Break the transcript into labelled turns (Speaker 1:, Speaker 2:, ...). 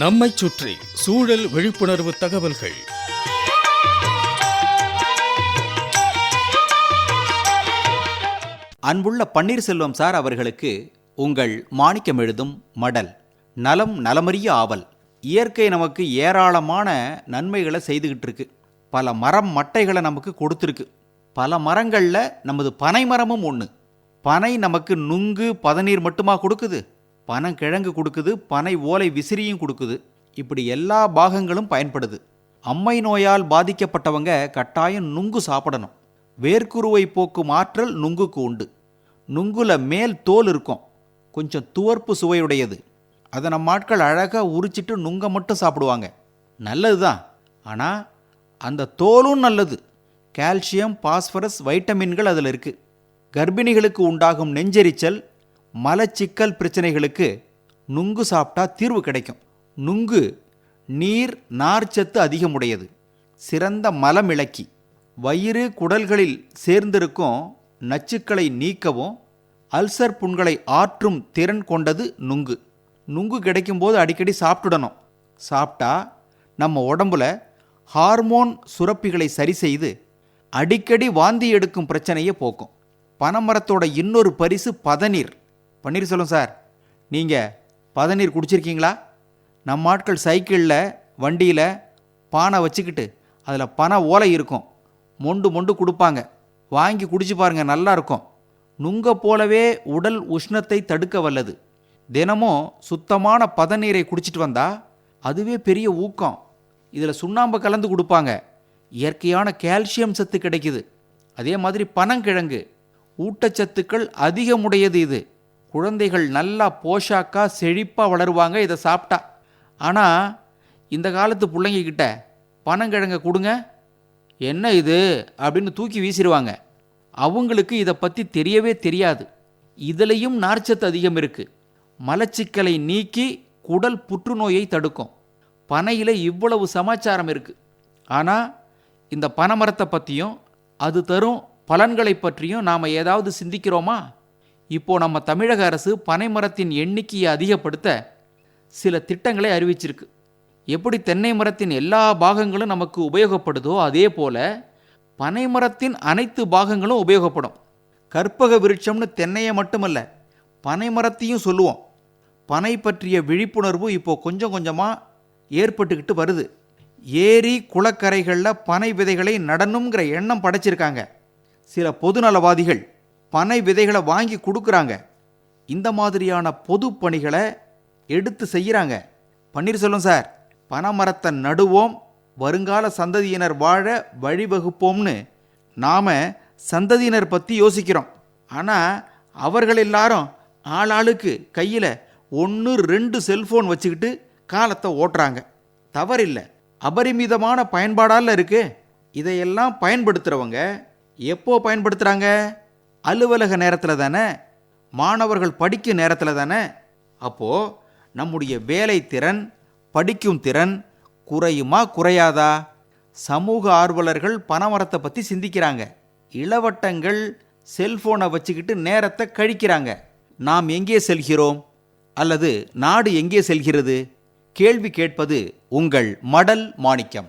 Speaker 1: நம்மைச் சுற்றி சூழல் விழிப்புணர்வு தகவல்கள்.
Speaker 2: அன்புள்ள பன்னீர்செல்வம் சார் அவர்களுக்கு உங்கள் மாணிக்கம் எழுதும் மடல் நலம் நலமறிய ஆவல். இயற்கை நமக்கு ஏராளமான நன்மைகளை செய்துக்கிட்டு இருக்கு பல மரம் மட்டைகளை நமக்கு கொடுத்துருக்கு. பல மரங்களில் நமது பனை மரமும் ஒன்று பனை நமக்கு நுங்கு பதநீர் மட்டுமா கொடுக்குது? பனங்கிழங்கு கொடுக்குது பனை ஓலை விசிறியும் கொடுக்குது. இப்படி எல்லா பாகங்களும் பயன்படுது. அம்மை நோயால் பாதிக்கப்பட்டவங்க கட்டாயம் நுங்கு சாப்பிடணும். வேர்க்குருவை போக்கும் ஆற்றல் நுங்குக்கு உண்டு. நுங்குல மேல் தோல் இருக்கும். கொஞ்சம் துவர்ப்பு சுவையுடையது. அதை நம்ம ஆட்கள் அழகாக உரிச்சிட்டு நுங்க மட்டும் சாப்பிடுவாங்க. நல்லது தான் ஆனால் அந்த தோலும் நல்லது. கால்சியம் பாஸ்பரஸ் வைட்டமின்கள் அதில் இருக்குது கர்ப்பிணிகளுக்கு உண்டாகும் நெஞ்செரிச்சல் மலச்சிக்கல் பிரச்சனைகளுக்கு நுங்கு சாப்பிட்டா தீர்வு கிடைக்கும். நுங்கு நீர் நார்ச்சத்து அதிகமுடையது. சிறந்த மலமிளக்கி வயிறு குடல்களில் சேர்ந்திருக்கும் நச்சுக்களை நீக்கவும் அல்சர் புண்களை ஆற்றும் திறன் கொண்டது நுங்கு. நுங்கு கிடைக்கும்போது அடிக்கடி சாப்பிட்டுடணும். சாப்பிட்டா நம்ம உடம்புல ஹார்மோன் சுரப்பிகளை சரி செய்து அடிக்கடி வாந்தி எடுக்கும் பிரச்சனையை போக்கும். பனைமரத்தோட இன்னொரு பரிசு பதநீர். பன்னீர்செல்வம் சார் நீங்கள் பதநீர் குடிச்சிருக்கீங்களா? நம்ம ஆட்கள் சைக்கிளில் வண்டியில் பானை வச்சுக்கிட்டு அதில் பனை ஓலை இருக்கும். மொண்டு மொண்டு கொடுப்பாங்க. வாங்கி குடிச்சு பாருங்க நல்லா இருக்கும். நுங்க போலவே உடல் உஷ்ணத்தை தடுக்க வல்லது. தினமும் சுத்தமான பதநீரை குடிச்சிட்டு வந்தா அதுவே பெரிய ஊக்கம். இதில் சுண்ணாம்பு கலந்து கொடுப்பாங்க. இயற்கையான கால்சியம் சத்து கிடைக்குது. அதே மாதிரி பனங்கிழங்கு. ஊட்டச்சத்துக்கள் அதிகமுடையது இது. குழந்தைகள் நல்லா போஷாக்காக செழிப்பாக வளருவாங்க இதை சாப்பிட்டா. ஆனால் இந்த காலத்து பிள்ளைங்க கிட்ட கொடுங்க. என்ன இது? அப்படின்னு தூக்கி வீசிடுவாங்க. அவங்களுக்கு இதை பற்றி தெரியவே தெரியாது. இதுலேயும் நார்ச்சத்து அதிகம் இருக்குது மலச்சிக்கலை நீக்கி குடல் புற்றுநோயை தடுக்கும். பனையில் இவ்வளவு சமாச்சாரம் இருக்குது ஆனால் இந்த பனைமரத்தை பற்றியும் அது தரும் பலன்களை பற்றியும் நாம் ஏதாவது சிந்திக்கிறோமா? இப்போ நம்ம தமிழக அரசு பனைமரத்தின் எண்ணிக்கையை அதிகப்படுத்த சில திட்டங்களை அறிவிச்சிருக்கு. எப்படி தென்னை மரத்தின் எல்லா பாகங்களும் நமக்கு உபயோகப்படுதோ அதே போல் பனை மரத்தின் அனைத்து பாகங்களும் உபயோகப்படும். கற்பக விருட்சம்னு தென்னையை மட்டுமல்ல பனை மரத்தையும் சொல்லுவோம். பனை பற்றிய விழிப்புணர்வு இப்போது கொஞ்சம் கொஞ்சமாக ஏற்பட்டுக்கிட்டு வருது. ஏரி குளக்கரைகளில் பனை விதைகளை நடனுங்கிற எண்ணம் படைச்சிருக்காங்க. சில பொதுநலவாதிகள் பனை விதைகளை வாங்கி கொடுக்குறாங்க. இந்த மாதிரியான பொது பணிகளை எடுத்து செய்கிறாங்க பன்னீர்செல்வம் சார் பனைமரத்தை நடுவோம் வருங்கால சந்ததியினர் வாழ வழிவகுப்போம்னு நாம் சந்ததியினர் பற்றி யோசிக்கிறோம். ஆனால் அவர்கள் எல்லாரும் ஆளாளுக்கு கையில் ஒன்று ரெண்டு செல்ஃபோன் வச்சுக்கிட்டு காலத்தை ஓட்டுறாங்க. தவறில்லை. அபரிமிதமான பயன்பாடால இருக்குது இதையெல்லாம் பயன்படுத்துகிறவங்க எப்போ பயன்படுத்துகிறாங்க அலுவலக நேரத்தில் தானே மாணவர்கள் படிக்கும் நேரத்தில் தானே அப்போது நம்முடைய வேலை திறன் படிக்கும் திறன் குறையுமா குறையாதா? சமூக ஆர்வலர்கள் பணமரத்தை பற்றி சிந்திக்கிறாங்க. இளவட்டங்கள் செல்ஃபோனை வச்சுக்கிட்டு நேரத்தை கழிக்கிறாங்க. நாம் எங்கே செல்கிறோம்? அல்லது நாடு எங்கே செல்கிறது? கேள்வி கேட்பது உங்கள் மடல் மாணிக்கம்.